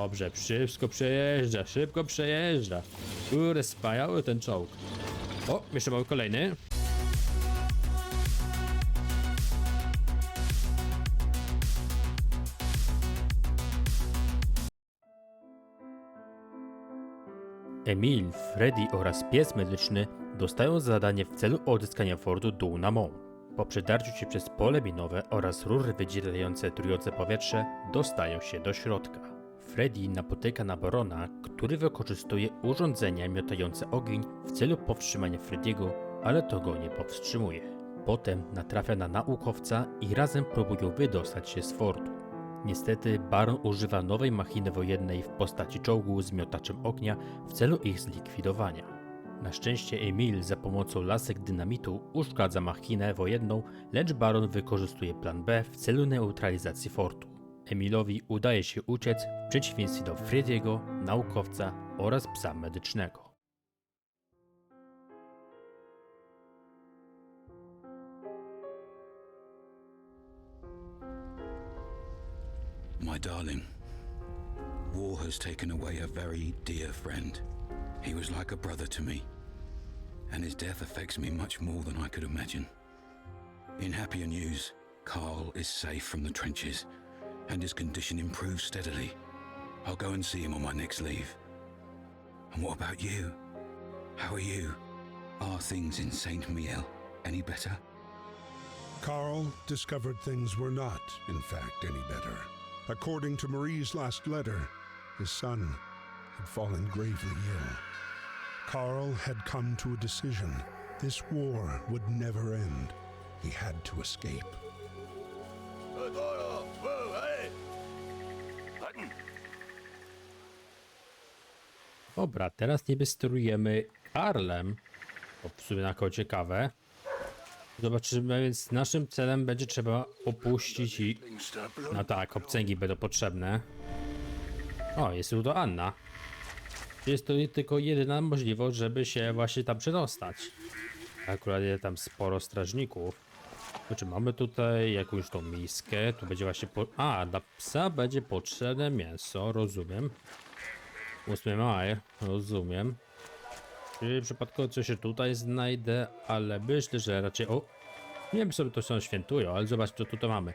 Dobrze, wszystko przejeżdża, szybko przejeżdża. Kurde, spajały ten czołg. O, jeszcze mamy kolejny. Emil, Freddy oraz pies medyczny dostają zadanie w celu odzyskania fortu Dół na Mont. Po przedarciu się przez pole minowe oraz rury wydzielające trujące powietrze dostają się do środka. Freddy napotyka na Barona, który wykorzystuje urządzenia miotające ogień w celu powstrzymania Freddy'ego, ale to go nie powstrzymuje. Potem natrafia na naukowca i razem próbują wydostać się z fortu. Niestety Baron używa nowej machiny wojennej w postaci czołgu z miotaczem ognia w celu ich zlikwidowania. Na szczęście Emil za pomocą lasek dynamitu uszkadza machinę wojenną, lecz Baron wykorzystuje plan B w celu neutralizacji fortu. Emilowi udaje się uciec w przeciwieństwie do Frediego, naukowca oraz psa medycznego. My darling, war has taken away a very dear friend. He was like a brother to me, and his death affects me much more than I could imagine. In happier news, Carl is safe from the trenches, and his condition improves steadily. I'll go and see him on my next leave. And what about you? How are you? Are things in Saint Miel any better? Carl discovered things were not, in fact, any better. According to Marie's last letter, his son had fallen gravely ill. Carl had come to a decision. This war would never end. He had to escape. Dobra, teraz niby sterujemy Karlem. To w sumie na koło ciekawe. Zobaczymy, więc naszym celem będzie trzeba opuścić i... No tak, obcęgi będą potrzebne. O, jest tu to Anna. Jest to tylko jedyna możliwość, żeby się właśnie tam przedostać. Akurat jest tam sporo strażników. Znaczy mamy tutaj jakąś tą miskę, tu będzie właśnie po... A, dla psa będzie potrzebne mięso, rozumiem. 8 maj, rozumiem. Czyli przypadkowo coś się tutaj znajdę, ale myślę, że raczej... O! Nie wiem, sobie to są świętują, ale zobacz, co tutaj mamy.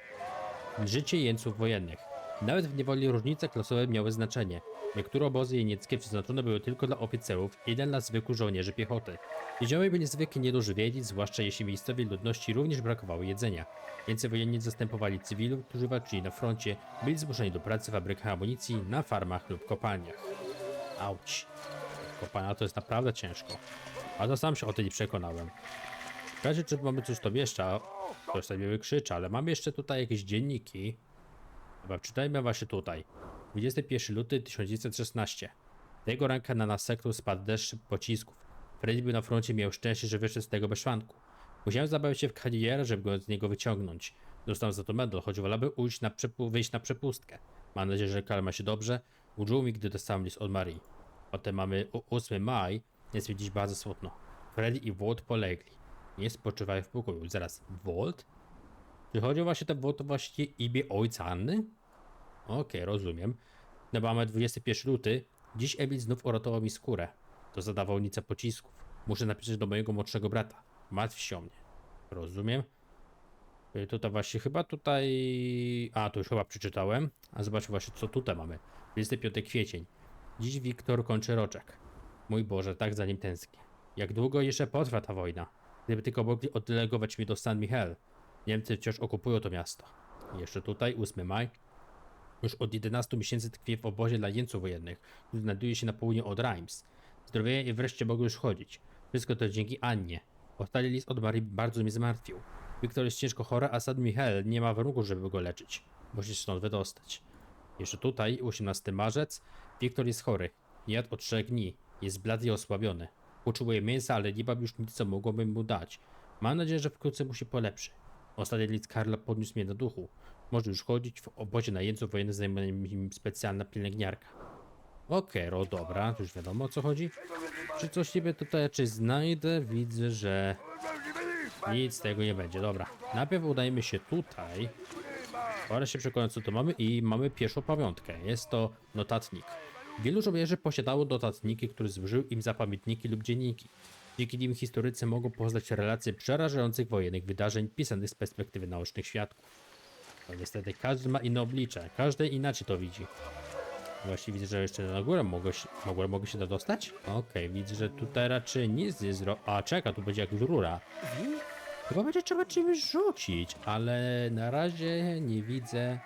Życie jeńców wojennych. Nawet w niewoli różnice klasowe miały znaczenie. Niektóre obozy jenieckie przeznaczone były tylko dla oficerów, jeden dla zwykłych żołnierzy piechoty. Więźniowie byli zwykle niedożywieni, zwłaszcza jeśli miejscowej ludności również brakowało jedzenia. Więcej wojenni zastępowali cywilów, którzy walczyli na froncie, byli zmuszeni do pracy w fabrykach amunicji, na farmach lub kopalniach. Auć. Kopalnia to jest naprawdę ciężko. A to sam się o tym nie przekonałem. W razie czy mamy coś to jeszcze, ktoś sobie wykrzycza, ale mam jeszcze tutaj jakieś dzienniki. Chyba czytajmy właśnie tutaj. 21 luty 1916. Tego ranka na nasz sektor spadł deszcz pocisków. Freddy był na froncie miał szczęście, że wyszedł z tego bez szwanku. Musiałem zabawić się w karierę, żeby go z niego wyciągnąć. Dostał za to medal, choć wolałby ujść na wyjść na przepustkę. Mam nadzieję, że Karl ma się dobrze. Użył mi, gdy dostałem list od Marii. Potem mamy o- 8 maj, jest mi dziś bardzo smutno. Freddy i Walt polegli. Nie spoczywają w pokoju. Zaraz, Walt? Czy chodzi o właśnie ten Walt właśnie imię ojca Anny? Okej, rozumiem. No mamy 21 luty. Dziś Emil znów uratował mi skórę. To zadawałnica pocisków. Muszę napisać do mojego młodszego brata. Martw się o mnie. Rozumiem. Y, Tutaj właśnie chyba tutaj... A, to już chyba przeczytałem. A zobaczmy właśnie co tutaj mamy. 25 kwiecień. Dziś Wiktor kończy roczek. Mój Boże, tak za nim tęsknię. Jak długo jeszcze potrwa ta wojna? Gdyby tylko mogli oddelegować mnie do San Michel. Niemcy wciąż okupują to miasto. Jeszcze tutaj, 8 maj. Już od 11 miesięcy tkwię w obozie dla jeńców wojennych, który znajduje się na południu od Reims. Zdrowieję i wreszcie mogę już chodzić. Wszystko to dzięki Annie. Ostatni list od Marii bardzo mnie zmartwił. Wiktor jest ciężko chory, a Sad Michael nie ma warunków, żeby go leczyć. Musi się stąd wydostać. Jeszcze tutaj, 18 marzec, Wiktor jest chory. Nie jadł od 3 dni. Jest blady i osłabiony. Potrzebuje mięsa, ale nie mam już nic, co mogłabym mu dać. Mam nadzieję, że wkrótce mu się polepszy. Ostatni list Karla podniósł mnie na duchu. Może już chodzić w obozie najemców wojennych zajmuje nim specjalna pielęgniarka. Okej, okay, dobra, to już wiadomo o co chodzi. Czy coś niby tutaj czy znajdę? Widzę, że nic z tego nie będzie. Dobra, najpierw udajmy się tutaj. Ale się przekonać, co tu mamy i mamy pierwszą pamiątkę. Jest to notatnik. Wielu żołnierzy posiadało notatniki, które służyły im za pamiętniki lub dzienniki. Dzięki nim historycy mogą poznać relacje przerażających wojennych wydarzeń pisanych z perspektywy naocznych świadków. No niestety każdy ma inne oblicze, każdy inaczej to widzi. Właśnie widzę, że jeszcze na górę mogę się, mogę, mogę się dostać? Okej, widzę, że tutaj raczej nic nie zro... A, czeka, tu będzie jakaś rura. Chyba będzie trzeba czymś rzucić, ale na razie nie widzę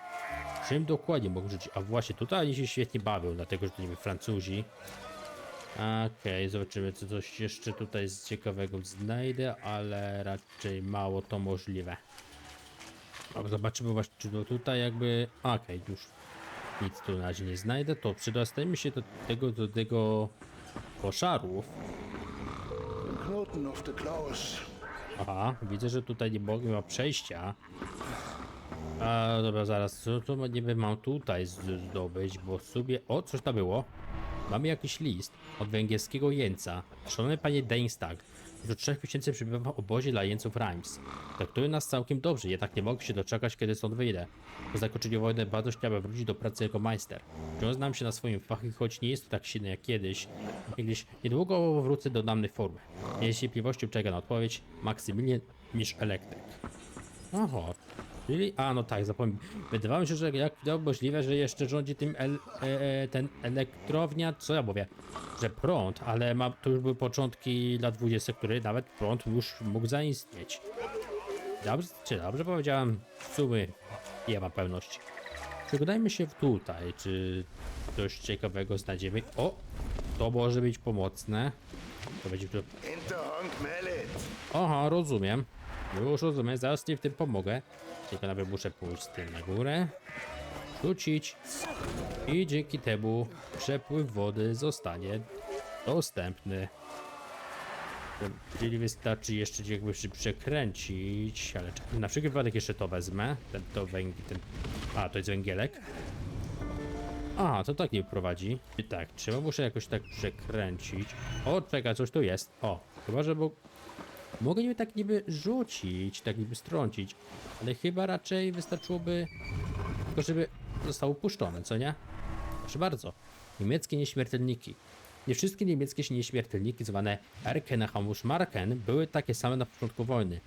czym dokładnie mogę rzucić. A właśnie tutaj oni się świetnie bawią, dlatego że to niby Francuzi. Okej, zobaczymy co coś jeszcze tutaj z ciekawego znajdę, ale raczej mało to możliwe. Zobaczymy właśnie, czy to tutaj jakby... Okej, już nic tu na razie nie znajdę, to przedostajemy się do tego, do tego koszarów. Knoten auf der Klaus. Aha, widzę, że tutaj nie ma przejścia. A dobra, zaraz, co to niby mam tutaj zdobyć, bo sobie... O, coś tam było. Mamy jakiś list od węgierskiego jeńca. Szanowny panie Deinstag, od trzech miesięcy przebywam w obozie dla jeńców Reims. Traktują nas całkiem dobrze, jednak nie mogę się doczekać, kiedy stąd wyjdę. Po zakończeniu wojny bardzo chciałbym wrócić do pracy jako majster. Wciąż znam się na swoim fachu, choć nie jest to tak silny jak kiedyś. Kiedyś niedługo wrócę do dawnej formy. Z cierpliwością czeka na odpowiedź Maksymilian niż elektryk. Oho. Czyli, a no tak, zapomniałem. Wydawało mi się, że jak to możliwe, że jeszcze rządzi tym el, e, e, ten elektrownia, co ja mówię, że prąd, ale ma, to już były początki lat 20, który nawet prąd już mógł zaistnieć. Dobrze, czy dobrze powiedziałem? W sumie nie ma pewności. Przeglądajmy się tutaj, czy coś ciekawego znajdziemy. O, to może być pomocne. To będzie. Aha, rozumiem. Już rozumiem, zaraz ci w tym pomogę. Tylko nawet muszę pójść z tym na górę. Rzucić. I dzięki temu przepływ wody zostanie dostępny. Czyli wystarczy jeszcze jakby się przekręcić, ale na wszelki wypadek jeszcze to wezmę. Ten, to węgiel, ten... A, to jest węgielek. A, to tak nie prowadzi. I tak, trzeba muszę jakoś tak przekręcić. O, czekaj, coś tu jest. O, chyba, że bo... Mogę niby tak niby rzucić, tak niby strącić, ale chyba raczej wystarczyłoby tylko, żeby zostało puszczone, co nie? Proszę bardzo. Niemieckie nieśmiertelniki. Nie wszystkie niemieckie nieśmiertelniki zwane Erkenhamuschmarken były takie same na początku wojny.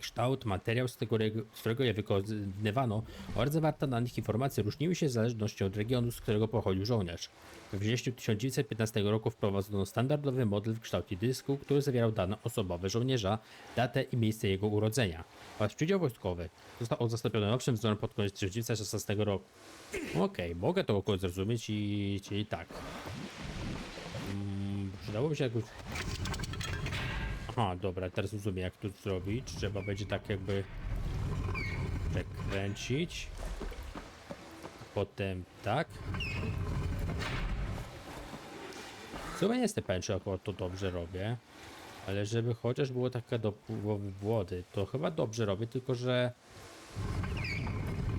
Kształt, materiał, z, tego, z którego je wykonywano oraz zawarte na nich informacje różniły się w zależności od regionu, z którego pochodził żołnierz. We wrześniu 1915 roku wprowadzono standardowy model w kształcie dysku, który zawierał dane osobowe żołnierza, datę i miejsce jego urodzenia. Oraz przydział wojskowy został on zastąpiony nowszym wzorem pod koniec 1916 roku. Okej, mogę to około zrozumieć i czyli tak. Mm, przydałoby się jakoś Aha, dobra, teraz rozumiem jak to zrobić. Trzeba będzie tak jakby przekręcić. Potem tak. Sumie nie jestem pewien, czy to dobrze robię. Ale żeby chociaż było taka do połowy wody, to chyba dobrze robię, tylko że...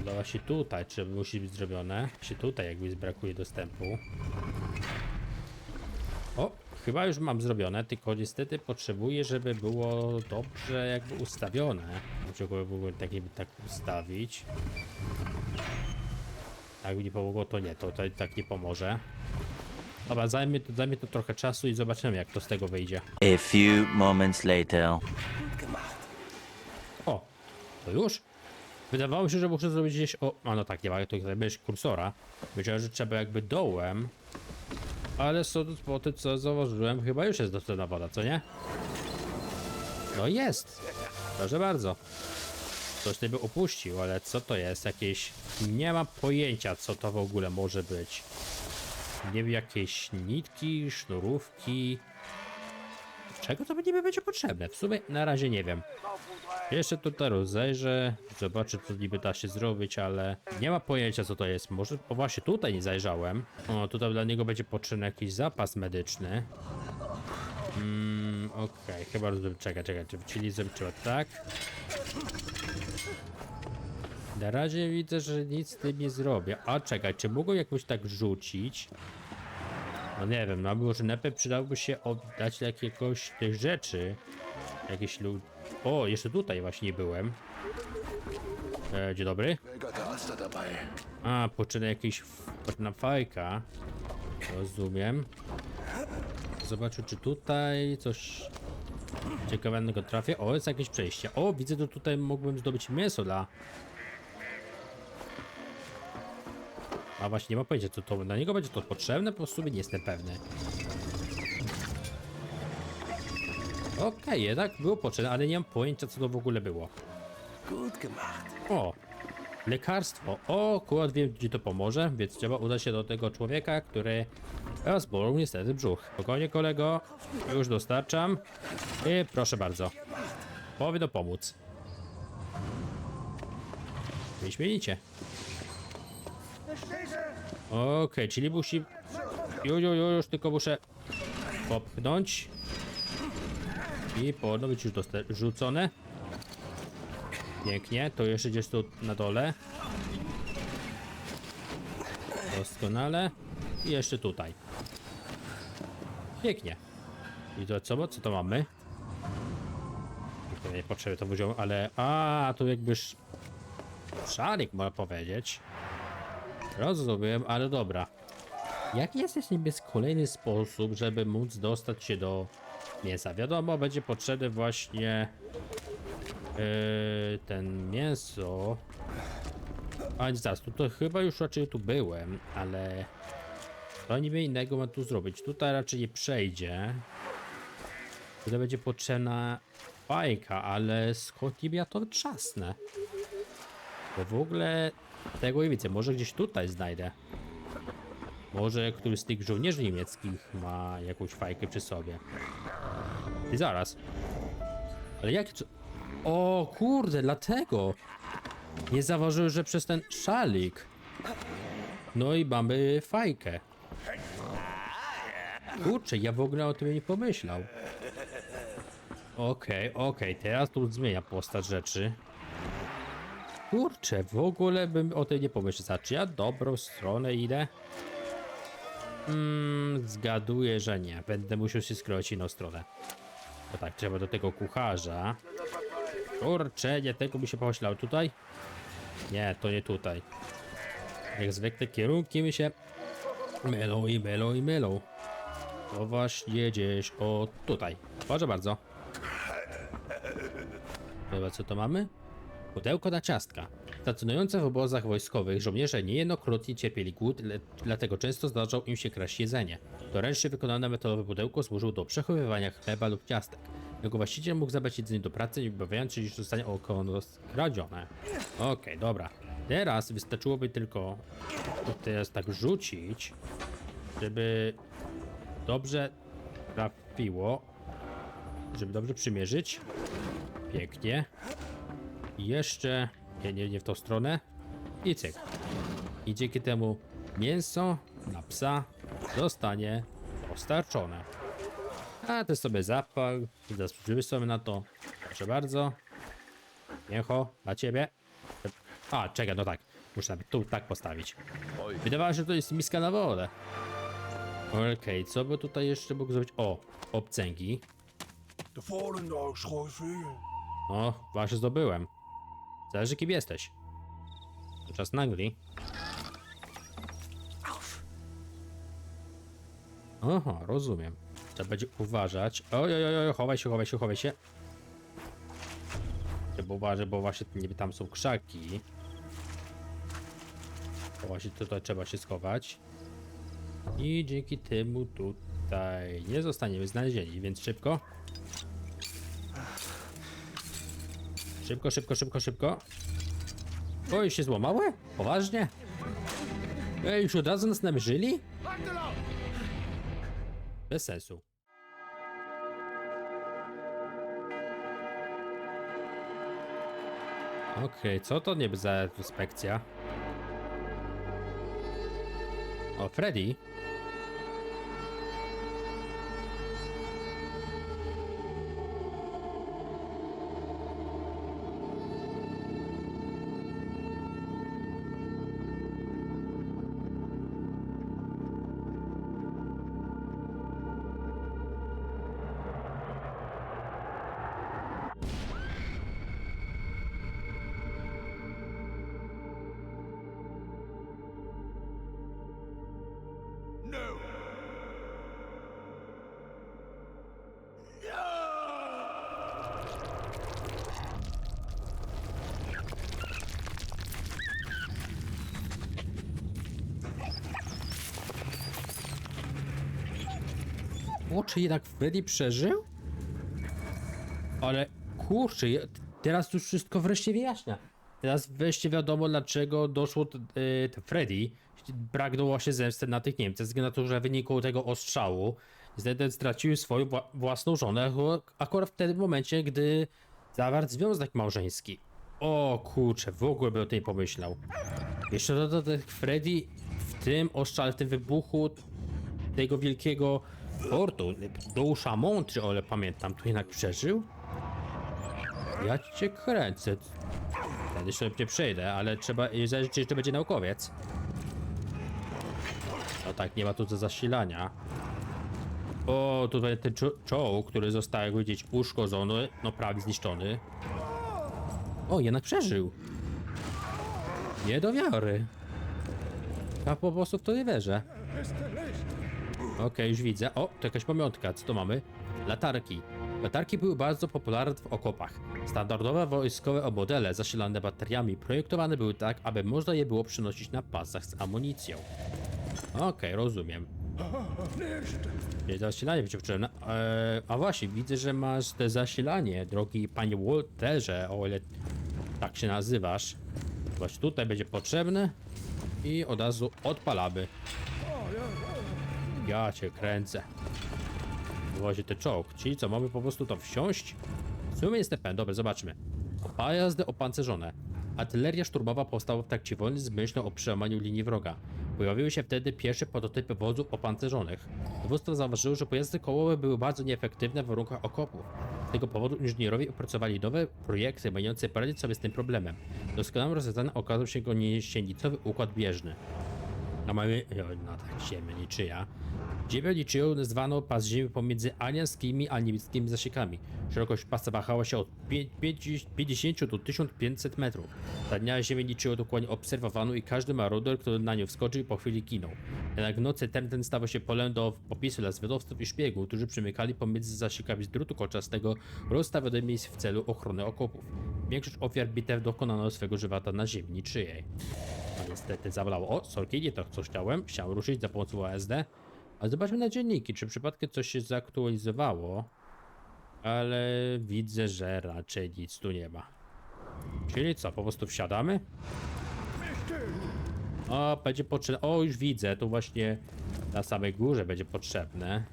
No właśnie tutaj, czy musi być zrobione. Się tutaj jakby brakuje dostępu. Chyba już mam zrobione, tylko niestety potrzebuję, żeby było dobrze jakby ustawione. Go było tak, tak ustawić. Jak nie pomogło, to nie, to, to tak nie pomoże. Dobra, zajmie to, zajmie to trochę czasu i zobaczymy jak to z tego wyjdzie. A few moments later. O, to już? Wydawało mi się, że muszę zrobić gdzieś o... A no tak, nie ma tutaj będziesz kursora. Myślałem, że trzeba jakby dołem. Ale sądząc po tym, co zauważyłem, chyba już jest dostępna woda, co nie? No jest! Proszę bardzo. Ktoś by upuścił, ale co to jest? Jakieś... Nie mam pojęcia, co to w ogóle może być. Nie wiem, jakieś nitki, sznurówki... Czego to niby będzie potrzebne? W sumie na razie nie wiem. Jeszcze tutaj rozejrzę, zobaczę co niby da się zrobić, ale nie ma pojęcia co to jest. Może, o właśnie tutaj nie zajrzałem. O, tutaj dla niego będzie potrzebny jakiś zapas medyczny. Mm, okej, chyba rozumiem, czekaj, czekaj, czy czyli zrobić trzeba tak. Na razie widzę, że nic z tym nie zrobię. A czekaj, czy mogą jakoś tak rzucić? No nie wiem, no może najpierw przydałoby się oddać jakiegoś tych rzeczy. Jakieś lud... O, jeszcze tutaj właśnie byłem. E, dzień dobry. A, poczyna jakiś f- na fajka. Rozumiem. Zobaczę, czy tutaj coś ciekawego trafię. O, jest jakieś przejście. O, widzę, że tutaj mógłbym zdobyć mięso dla... A właśnie, nie mam pojęcia, co to dla niego będzie to potrzebne, po prostu nie jestem pewny. Okej, jednak było potrzebne, ale nie mam pojęcia, co to w ogóle było. Gut gemacht. O, lekarstwo. O, akurat wiem, gdzie to pomoże, więc trzeba udać się do tego człowieka, który rozbolał niestety brzuch. Spokojnie, kolego, już dostarczam. I proszę bardzo. Powinno pomóc. Wyśmienicie. Okej, czyli musi... Już, już, już, tylko muszę popchnąć. I powinno być już rzucone. Pięknie, to jeszcze gdzieś tu na dole. Doskonale. I jeszcze tutaj. Pięknie. I to co, co to mamy? Nie potrzeby to poziom, ale... A, tu jakbyś... Szalik, można powiedzieć. Rozumiem, ale dobra. Jaki jest niby kolejny sposób, żeby móc dostać się do mięsa? Wiadomo, będzie potrzebny właśnie... Yy, ten mięso. A nie zaraz, tu to chyba już raczej tu byłem, ale to niby innego mam tu zrobić. Tutaj raczej nie przejdzie. Tutaj będzie potrzebna fajka, ale skąd niby ja to trzasnę? Bo w ogóle tego nie widzę. Może gdzieś tutaj znajdę. Może któryś z tych żołnierzy niemieckich ma jakąś fajkę przy sobie. I zaraz. Ale jak? O kurde, dlatego. Nie zauważyłem, że przez ten szalik. No i mamy fajkę. Kurczę, ja w ogóle o tym nie pomyślał. Okej, okej, teraz tu zmienia postać rzeczy. Kurczę, w ogóle bym o tym nie pomyślał. Znaczy, ja dobrą stronę idę. Mm, zgaduję, że nie. Będę musiał się skroić inną stronę. No tak, trzeba do tego kucharza. Kurczę, nie tego mi się pomyślał. Tutaj? Nie, to nie tutaj. Jak zwykle kierunki mi się mylą i mylą i mylą. To właśnie gdzieś o tutaj. Proszę bardzo. Dobra, co to mamy? Pudełko na ciastka. Stacjonujące w obozach wojskowych żołnierze niejednokrotnie cierpieli głód, dlatego często zdarzał im się kraść jedzenie. To ręcznie wykonane metalowe pudełko służyło do przechowywania chleba lub ciastek. Jego właściciel mógł zabrać jedzenie do pracy, nie obawiając się, iż zostanie ono skradzione. Okej, dobra. Teraz wystarczyłoby tylko teraz tak rzucić, żeby dobrze trafiło, żeby dobrze przymierzyć. Pięknie. Jeszcze, nie, nie, nie w tą stronę. I cyk. I dzięki temu mięso na psa zostanie dostarczone. A ty sobie zapal, zasłużymy sobie na to. Proszę bardzo. Mięcho, dla ciebie. A, czekaj, no tak. Muszę nawet tu tak postawić. Wydawało się, że to jest miska na wodę. Okej, co by tutaj jeszcze mógł zrobić? O, obcęgi. De Volendam schoonvuur. O, właśnie zdobyłem. Zależy kim jesteś. Czas nagli. Aha, rozumiem. Trzeba będzie uważać. Oj, oj, oj, chowaj się, chowaj się, chowaj się. Trzeba uważać, bo właśnie niby tam są krzaki. To właśnie tutaj trzeba się schować. I dzięki temu tutaj nie zostaniemy znalezieni, więc szybko. Szybko, szybko, szybko, szybko. Oj, się złamały? Poważnie? Ej, już od razu nas namierzyli? Bez sensu. Okej, co to niby za inspekcja? O, Freddy? O, czy jednak Freddy przeżył? Ale kurczę, teraz już wszystko wreszcie wyjaśnia. Teraz wreszcie wiadomo, dlaczego doszło y, t- Freddy. Pragnął się zemsty na tych Niemcach, ze na to, że w wyniku tego ostrzału niestety stracił swoją wła- własną żonę, akurat w tym momencie, gdy zawarł związek małżeński. O kurczę, w ogóle bym o tym pomyślał. Jeszcze do tego Freddy w tym ostrzale, w tym wybuchu tego wielkiego portu, do Chamon, czy ole pamiętam, tu jednak przeżył? Ja cię kręcę. Wtedy nie przejdę, ale trzeba, czy jeszcze będzie naukowiec. No tak, nie ma tu do zasilania. O, tutaj ten czo- czołg, który został, jak widzieć, uszkodzony, no prawie zniszczony. O, jednak przeżył. Nie do wiary. Ja po prostu w to nie wierzę. Okej, już widzę. O, to jakaś pamiątka. Co to mamy? Latarki. Latarki były bardzo popularne w okopach. Standardowe wojskowe modele zasilane bateriami projektowane były tak, aby można je było przynosić na pasach z amunicją. Okej, rozumiem. Nie zasilanie potrzebne. Eee, a właśnie, widzę, że masz te zasilanie, drogi panie Walterze, o ile tak się nazywasz. Właśnie tutaj będzie potrzebne i od razu odpalamy. Ja cię kręcę. Właśnie ten czołg. Czyli co, mamy po prostu to wsiąść? W sumie jest TP, dobra, zobaczmy. Pojazdy opancerzone. Artyleria szturmowa powstała w trakcie wojny z myślą o przełamaniu linii wroga. Pojawiły się wtedy pierwsze prototypy wozów opancerzonych. Dowództwo zauważyło, że pojazdy kołowe były bardzo nieefektywne w warunkach okopów. Z tego powodu inżynierowie opracowali nowe projekty mające poradzić sobie z tym problemem. Doskonałym rozwiązaniem okazał się go nieścienicowy układ bieżny. A mamy, o, no tak, ziemia niczyja. Ziemię niczyją zwano pas ziemi pomiędzy anielskimi a niemieckimi zasiekami. Szerokość pasa wahała się od pię- pięćdziesięciu- 50 do 1500 metrów. Ta dnia ziemię niczyją dokładnie obserwowano i każdy maruder, który na nią wskoczył, po chwili ginął. Jednak w nocy ten, ten stawał się polem do popisu dla zwiadowców i szpiegów, którzy przemykali pomiędzy zasiekami z drutu kolczastego rozstawionymi w celu ochrony okopów. Większość ofiar bitew dokonano swego żywota na ziemi niczyjej. A niestety zabolało. O, sorki, nie to co chciałem. Chciałem ruszyć za pomocą ASD. Ale zobaczmy na dzienniki, czy przypadkiem coś się zaktualizowało. Ale widzę, że raczej nic tu nie ma. Czyli co, po prostu wsiadamy? O, będzie potrzebne. O, już widzę, tu właśnie na samej górze będzie potrzebne.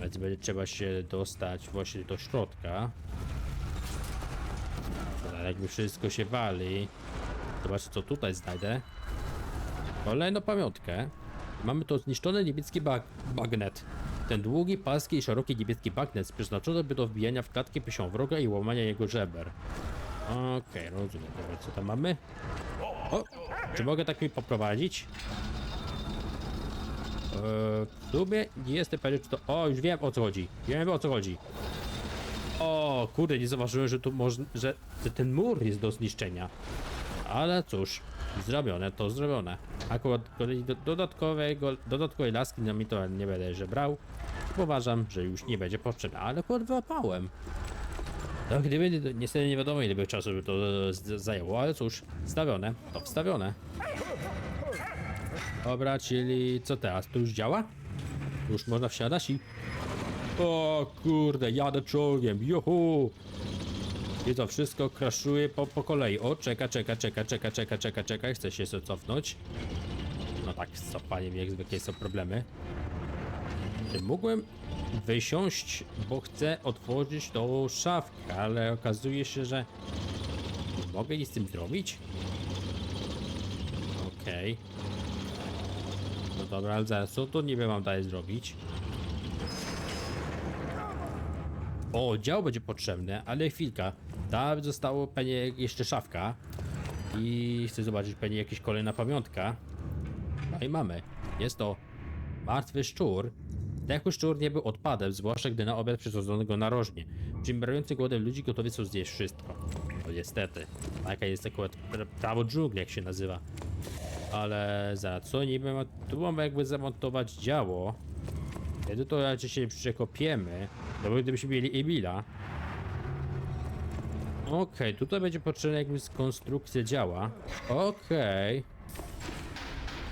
Więc będzie trzeba się dostać właśnie do środka. Ale jakby wszystko się wali. Zobaczcie, co tutaj znajdę. Kolejną pamiątkę. Mamy tu zniszczony niemiecki bag bagnet. Ten długi, paski i szeroki niemiecki bagnet przeznaczony by do wbijania w klatkę pysią wroga i łamania jego żeber. Okej, rozumiem. Dobra, co tam mamy? O, czy mogę tak mi poprowadzić? Eee, w sumie nie jestem pewien, czy to... O, już wiem o co chodzi. Wiem o co chodzi. O, kurde, nie zauważyłem, że tu można, że ten mur jest do zniszczenia. Ale cóż, zrobione to zrobione. Akurat dodatkowego, dodatkowej laski na mi to nie będę że brał. Uważam, że już nie będzie potrzebne, ale akurat wyłapałem. No, gdyby, niestety nie wiadomo ile by czasu by to zajęło, ale cóż, wstawione, to wstawione. Dobra, czyli co teraz? To już działa? Już można wsiadać i... O kurde, jadę czołgiem, juhu! I to wszystko kraszuje po, po kolei. O, czeka, czeka, czeka, czeka, czeka, czeka, czeka. Chce się cofnąć. No tak, z cofaniem jak zwykle są problemy. Czy wysiąść, bo chcę otworzyć tą szafkę, ale okazuje się, że mogę nic z tym zrobić. Okej. No dobra, ale zaraz, co tu niby mam dalej zrobić? O, dział będzie potrzebny, ale chwilka. Tam zostało pewnie jeszcze szafka. I chcę zobaczyć pewnie jakaś kolejna pamiątka. No i mamy. Jest to martwy szczur. Ten szczur nie był odpadem, zwłaszcza gdy na obiad przysadzono go narożnie. Przymierający głodem ludzi gotowi są zjeść wszystko. No niestety. Taka jest akurat pra- prawo dżungli, jak się nazywa. Ale za co niby ma... Tu mamy jakby zamontować działo. Kiedy to raczej się przekopiemy, no bo gdybyśmy mieli Emila. Okej, tutaj będzie potrzebna jakby konstrukcja działa. Okej.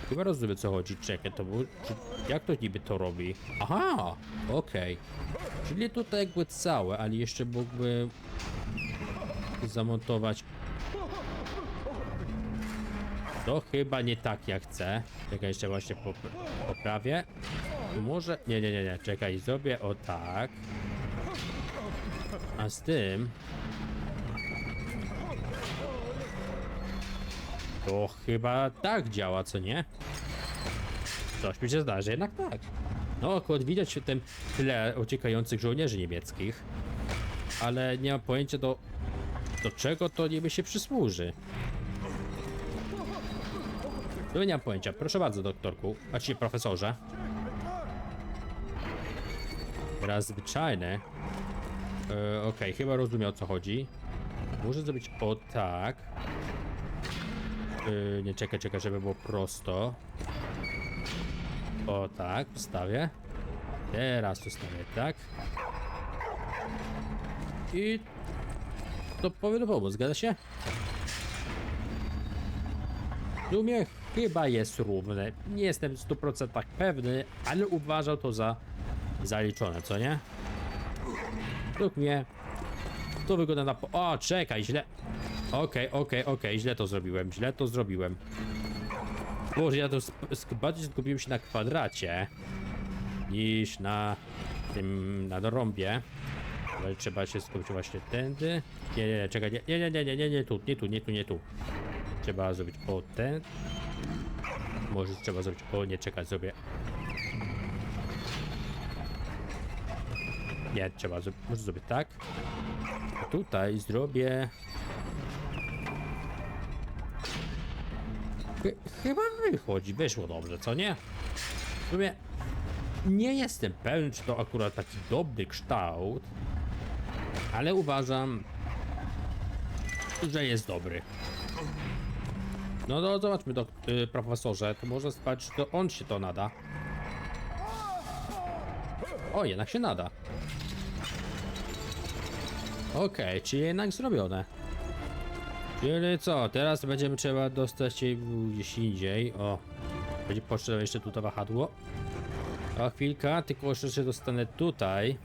Chyba rozumiem co chodzi. Czekaj, to. Czy, jak to niby to robi? Aha! Okej. Czyli tutaj jakby całe, ale jeszcze mógłby zamontować. To chyba nie tak jak chcę. Czekaj, jeszcze właśnie pop poprawię. Może... Nie, nie, nie, nie. Czekaj, zrobię o tak. A z tym... To chyba tak działa, co nie? Coś mi się zdarzy, jednak tak. No, akurat widać ten tyle uciekających żołnierzy niemieckich. Ale nie mam pojęcia do... Do czego to niby się przysłuży. No nie mam pojęcia. Proszę bardzo, doktorku. Ci profesorze. Raz zwyczajne. E, Okej, chyba rozumiem o co chodzi. Muszę zrobić o tak. E, nie czekaj, czekaj, żeby było prosto. O tak, wstawię. Teraz ustawię tak. I to powinno zgadza się? W sumie chyba jest równe. Nie jestem w 100% pewny, ale uważał to za zaliczone, co nie? Według mnie to wygląda na... po- O, czekaj, źle... Okej, okej, okej, źle to zrobiłem, źle to zrobiłem. Boże, ja to bardziej skupiłem się na kwadracie niż na tym, na rąbie. Ale trzeba się skupić właśnie tędy. Nie, nie, nie, czekaj, nie, nie, nie, nie, nie, nie, tu, nie tu, nie tu, nie tu. Trzeba zrobić o ten. Może trzeba zrobić o nie, czekaj, zrobię. Nie, trzeba może zrobić tak. A tutaj zrobię... Chy- Chyba wychodzi, wyszło dobrze, co nie? W sumie nie jestem pewien, czy to akurat taki dobry kształt, ale uważam, że jest dobry. No to zobaczmy, do, y, profesorze, to może spać, czy to on się to nada. O, jednak się nada. Okej, czyli jednak zrobione. Czyli co, teraz będziemy trzeba dostać jej gdzieś indziej. O, będzie potrzebne jeszcze tu to wahadło. A chwilka, tylko jeszcze się dostanę tutaj.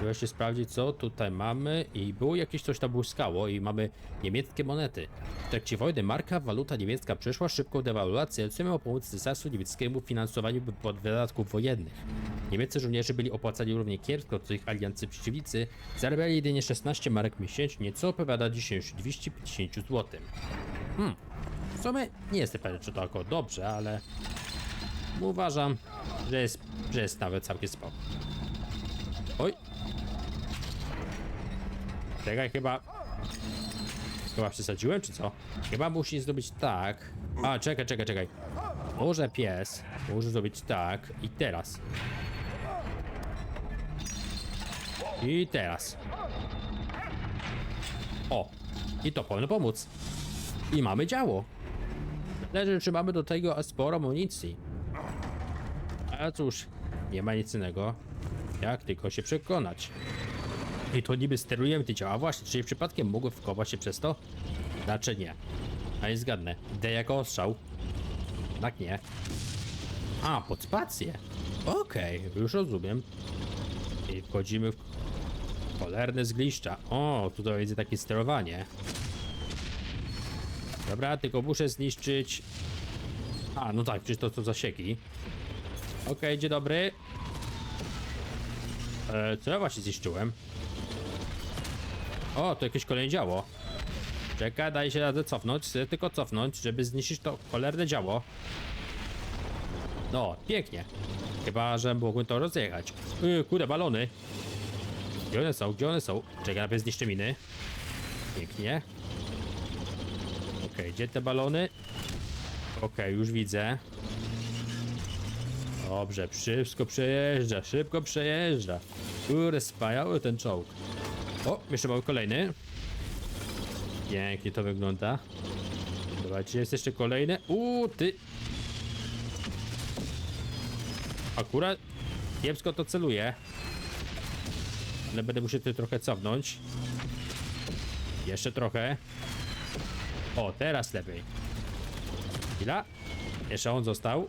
Wreszcie sprawdzić co tutaj mamy i było jakieś coś tam błyskało i mamy niemieckie monety. W trakcie wojny marka, waluta niemiecka przeszła szybką dewaluację, co miało pomóc cesarstwu niemieckiemu w finansowaniu wydatków wojennych. Niemieccy żołnierze byli opłacani równie kiepsko, co ich aliancy przeciwnicy, zarabiali jedynie 16 marek miesięcznie, co odpowiada dzisiejszym 250 zł. Hmm, w sumie nie jestem pewien, czy to akurat dobrze, ale uważam, że jest, że jest nawet całkiem spoko. Oj. Czekaj, chyba... Chyba przesadziłem, czy co? Chyba musi zrobić tak. A, czekaj, czekaj, czekaj. Może pies może zrobić tak i teraz. I teraz. O, i to powinno pomóc. I mamy działo. Leży, czy mamy do tego sporo amunicji. A cóż, nie ma nic innego, jak tylko się przekonać. I to niby sterujemy te działa. Właśnie, czyli przypadkiem mogły wkować się przez to? Znaczy nie. A nie zgadnę. D jako ostrzał. Tak nie. A, pod spację. Okej, już rozumiem. I wchodzimy w cholerne zgliszcza. O, tutaj widzę takie sterowanie. Dobra, tylko muszę zniszczyć... A, no tak, przecież to są zasieki. Okej, dzień dobry. E, co ja właśnie zniszczyłem? O, to jakieś kolejne działo. Czekaj, daj się radę cofnąć, chcę tylko cofnąć, żeby zniszczyć to cholerne działo. No, pięknie. Chyba, że mógłbym to rozjechać. Yy, kurde, balony. Gdzie one są? Gdzie one są? Czekaj, najpierw zniszczę miny. Pięknie. Okej, gdzie te balony? Okej, już widzę. Dobrze, wszystko przejeżdża, szybko przejeżdża. Kurde, spajały ten czołg. O, jeszcze mamy kolejny. Pięknie to wygląda. Zobaczcie, jest jeszcze kolejny. Uuu, ty. Akurat kiepsko to celuje. Ale będę musiał tutaj trochę cofnąć. Jeszcze trochę. O, teraz lepiej. Chwila. Jeszcze on został.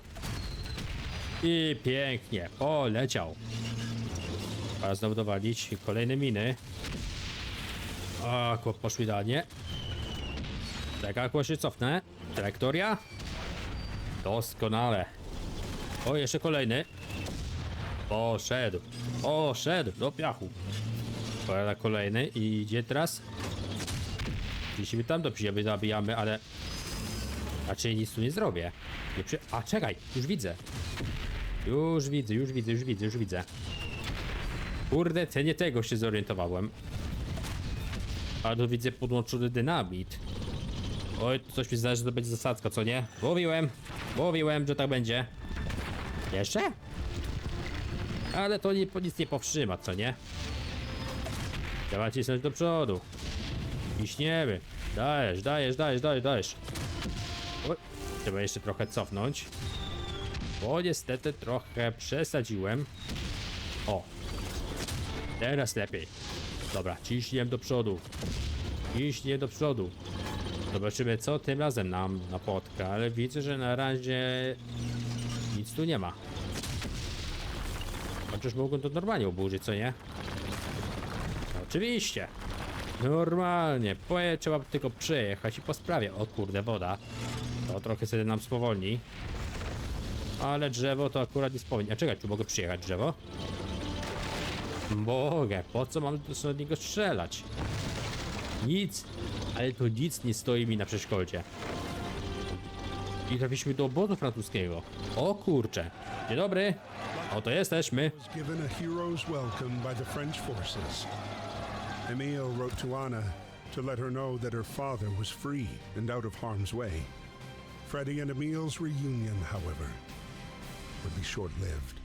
I pięknie, poleciał. A znowu dowalić kolejne miny. A, chłop poszły idealnie. Tak, jak się cofnę. Trajektoria. Doskonale. O, jeszcze kolejny. Poszedł. Poszedł do piachu. Pojada kolejny i idzie teraz. Jeśli my tam do przyjemy zabijamy, ale... Raczej nic tu nie zrobię. Nie przy... A, czekaj, już widzę. Już widzę, już widzę, już widzę, już widzę. Kurde, nie tego się zorientowałem. A tu widzę podłączony dynamit. Oj, coś mi zdaje, że to będzie zasadzka, co nie? Mówiłem, mówiłem, że tak będzie. Jeszcze? Ale to nie, nic nie powstrzyma, co nie? Trzeba cisnąć do przodu. Ciśniemy. Dajesz, dajesz, dajesz, dajesz, dajesz. Oj, trzeba jeszcze trochę cofnąć. Bo niestety trochę przesadziłem. O. Teraz lepiej. Dobra, ciśniem do przodu. Ciśniem do przodu. Zobaczymy co tym razem nam napotka, ale widzę, że na razie nic tu nie ma. Chociaż mogą to normalnie oburzyć, co nie? Oczywiście. Normalnie. Poje, trzeba tylko przejechać i po sprawie. O kurde, woda. To trochę sobie nam spowolni. Ale drzewo to akurat nie spowolni. A czekaj, czy mogę przyjechać drzewo? Mogę. Po co mam do niego strzelać? Nic. Ale to nic nie stoi mi na przeszkodzie. I trafiliśmy do obozu francuskiego. O kurcze. Dzień dobry. Oto jesteśmy. Emile wrote to Anna to let her know that her father was free and out of harm's way. Freddie and Emile's reunion, however, would be short lived.